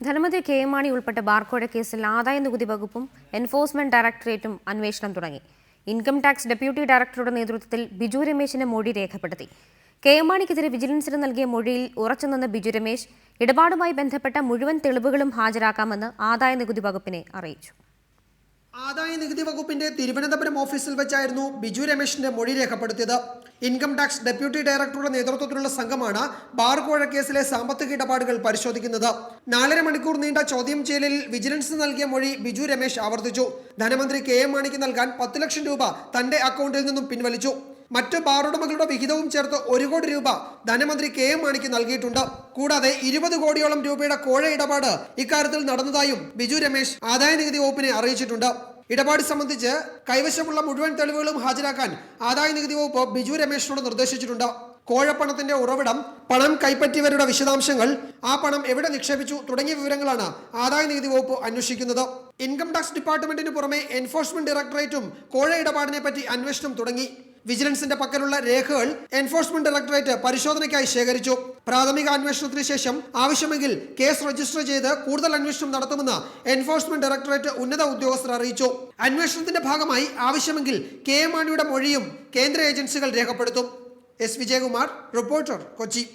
ധനമന്ത്രി K M Mani ഉൾപ്പെട്ട ബാർക്കോഴ കേസിൽ ആദായ നികുതി വകുപ്പും എൻഫോഴ്സ്മെന്റ് ഡയറക്ടറേറ്റും അന്വേഷണം തുടങ്ങി. ഇൻകം ടാക്സ് ഡെപ്യൂട്ടി ഡയറക്ടറുടെ നേതൃത്വത്തിൽ ബിജു രമേശിന്റെ മൊഴി രേഖപ്പെടുത്തി. കെ എം മാണിക്കെതിരെ വിജിലൻസിന് നൽകിയ മൊഴിയിൽ ഉറച്ചുനിന്ന ബിജു രമേശ് ഇടപാടുമായി ബന്ധപ്പെട്ട മുഴുവൻ തെളിവുകളും ഹാജരാക്കാമെന്ന് ആദായ നികുതി വകുപ്പിനെ അറിയിച്ചു. നികുതി വകുപ്പിന്റെ തിരുവനന്തപുരം ഓഫീസിൽ വെച്ചായിരുന്നു ബിജു രമേശിന്റെ മൊഴി രേഖപ്പെടുത്തിയത്. ഇൻകം ടാക്സ് ഡെപ്യൂട്ടി ഡയറക്ടറുടെ നേതൃത്വത്തിലുള്ള സംഘമാണ് ബാർ കേസിലെ സാമ്പത്തിക ഇടപാടുകൾ പരിശോധിക്കുന്നത്. നാലര മണിക്കൂർ നീണ്ട ചോദ്യം ചെയ്യലിൽ വിജിലൻസ് നൽകിയ മൊഴി ബിജു രമേശ് ആവർത്തിച്ചു. ധനമന്ത്രി കെ എം മാണിക്ക് നൽകാൻ പത്ത് ലക്ഷം രൂപ തന്റെ അക്കൗണ്ടിൽ നിന്നും പിൻവലിച്ചു. മറ്റു ബാറുടമകളുടെ വിഹിതവും ചേർത്ത് ഒരു കോടി രൂപ ധനമന്ത്രി കെ എം മാണിക്ക് നൽകിയിട്ടുണ്ട്. കൂടാതെ ഇരുപത് കോടിയോളം രൂപയുടെ കോഴ ഇടപാട് ഇക്കാര്യത്തിൽ നടന്നതായും ബിജു രമേശ് ആദായ നികുതി വകുപ്പിനെ അറിയിച്ചിട്ടുണ്ട്. ഇടപാട് സംബന്ധിച്ച് കൈവശമുള്ള മുഴുവൻ തെളിവുകളും ഹാജരാക്കാൻ ആദായ നികുതി വകുപ്പ് ബിജു രമേശിനോട് നിർദ്ദേശിച്ചിട്ടുണ്ട്. കോഴപ്പണത്തിന്റെ ഉറവിടം പണം കൈപ്പറ്റിയവരുടെ വിശദാംശങ്ങൾ ആ പണം എവിടെ നിക്ഷേപിച്ചു തുടങ്ങിയ വിവരങ്ങളാണ് ആദായ നികുതി വകുപ്പ് അന്വേഷിക്കുന്നത്. ഇൻകം ടാക്സ് ഡിപ്പാർട്ട്മെന്റിന് പുറമെ എൻഫോഴ്സ്മെന്റ് ഡയറക്ടറേറ്റും കോഴ ഇടപാടിനെ പറ്റി അന്വേഷണം തുടങ്ങി. വിജിലൻസിന്റെ പക്കലുള്ള രേഖകൾ എൻഫോഴ്സ്മെന്റ് ഡയറക്ടറേറ്റ് പരിശോധനയ്ക്കായി ശേഖരിച്ചു. പ്രാഥമിക അന്വേഷണത്തിന് ശേഷം ആവശ്യമെങ്കിൽ കേസ് രജിസ്റ്റർ ചെയ്ത് കൂടുതൽ അന്വേഷണം നടത്തുമെന്ന് എൻഫോഴ്സ്മെന്റ് ഡയറക്ടറേറ്റ് ഉന്നത ഉദ്യോഗസ്ഥർ അറിയിച്ചു. അന്വേഷണത്തിന്റെ ഭാഗമായി ആവശ്യമെങ്കിൽ കെ എം മാണിയുടെ മൊഴിയും കേന്ദ്ര ഏജൻസികൾ രേഖപ്പെടുത്തും. S Vijayakumar reporter Kochi.